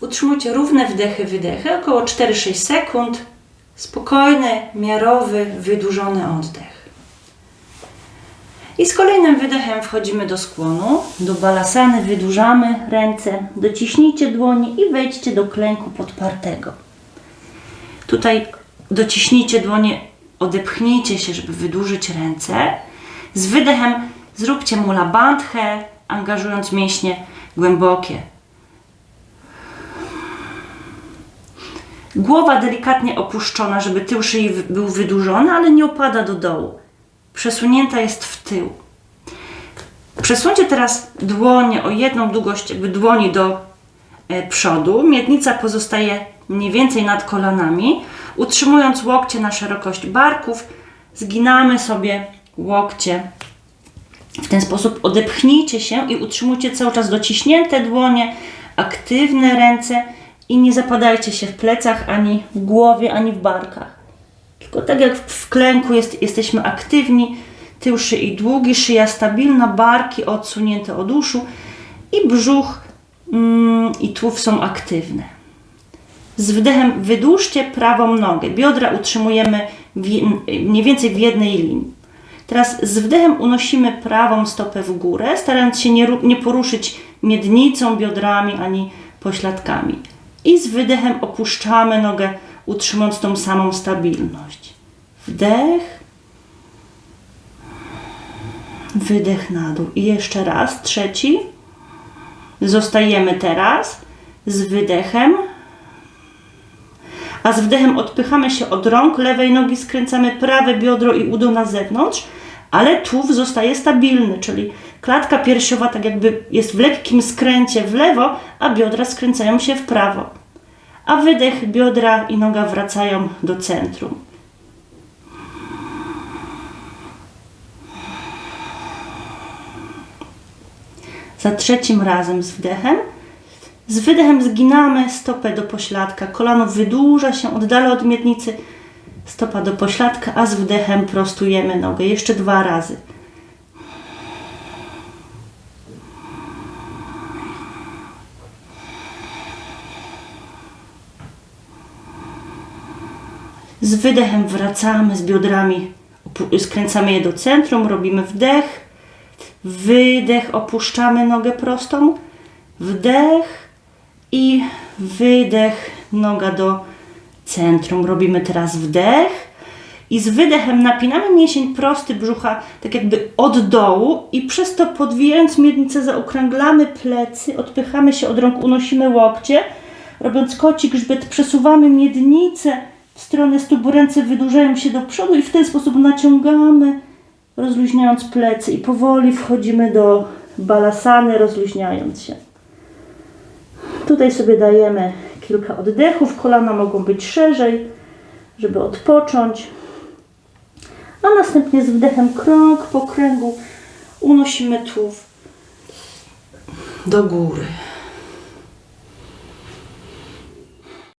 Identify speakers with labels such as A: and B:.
A: Utrzymujcie równe wdechy, wydechy, około 4-6 sekund. Spokojny, miarowy, wydłużony oddech. I z kolejnym wydechem wchodzimy do skłonu, do balasany, wydłużamy ręce, dociśnijcie dłonie i wejdźcie do klęku podpartego. Tutaj dociśnijcie dłonie, odepchnijcie się, żeby wydłużyć ręce. Z wydechem zróbcie mula bandhę, angażując mięśnie głębokie. Głowa delikatnie opuszczona, żeby tył szyi był wydłużony, ale nie opada do dołu. Przesunięta jest w tył. Przesuńcie teraz dłonie o jedną długość jakby dłoni do e, przodu. Miednica pozostaje mniej więcej nad kolanami. Utrzymując łokcie na szerokość barków, zginamy sobie łokcie. W ten sposób odepchnijcie się i utrzymujcie cały czas dociśnięte dłonie, aktywne ręce i nie zapadajcie się w plecach, ani w głowie, ani w barkach. Tylko tak jak w klęku jest, jesteśmy aktywni, tył szyi długi, szyja stabilna, barki odsunięte od uszu i brzuch mm, i tułów są aktywne. Z wdechem wydłużcie prawą nogę. Biodra utrzymujemy w, mniej więcej w jednej linii. Teraz z wdechem unosimy prawą stopę w górę, starając się nie, nie poruszyć miednicą, biodrami ani pośladkami. I z wydechem opuszczamy nogę, utrzymując tą samą stabilność. Wdech, wydech na dół. I jeszcze raz, trzeci. Zostajemy teraz z wydechem, a z wdechem odpychamy się od rąk lewej nogi, skręcamy prawe biodro i udo na zewnątrz, ale tułów zostaje stabilny, czyli klatka piersiowa tak jakby jest w lekkim skręcie w lewo, a biodra skręcają się w prawo. A wydech, biodra i noga wracają do centrum. Za trzecim razem z wdechem z wydechem zginamy stopę do pośladka, kolano wydłuża się, oddala od miednicy, stopa do pośladka, a z wdechem prostujemy nogę. Jeszcze dwa razy. Z wydechem wracamy z biodrami, skręcamy je do centrum, robimy wdech, wydech, opuszczamy nogę prostą, wdech i wydech, noga do centrum. Robimy teraz wdech i z wydechem napinamy mięsień prosty brzucha, tak jakby od dołu i przez to podwijając miednicę zaokrąglamy plecy, odpychamy się od rąk, unosimy łokcie, robiąc koci grzbiet, przesuwamy miednicę w stronę stóp, ręce wydłużają się do przodu i w ten sposób naciągamy, rozluźniając plecy i powoli wchodzimy do balasany, rozluźniając się. Tutaj sobie dajemy kilka oddechów, kolana mogą być szerzej, żeby odpocząć. A następnie z wdechem krąg po kręgu unosimy tułów do góry.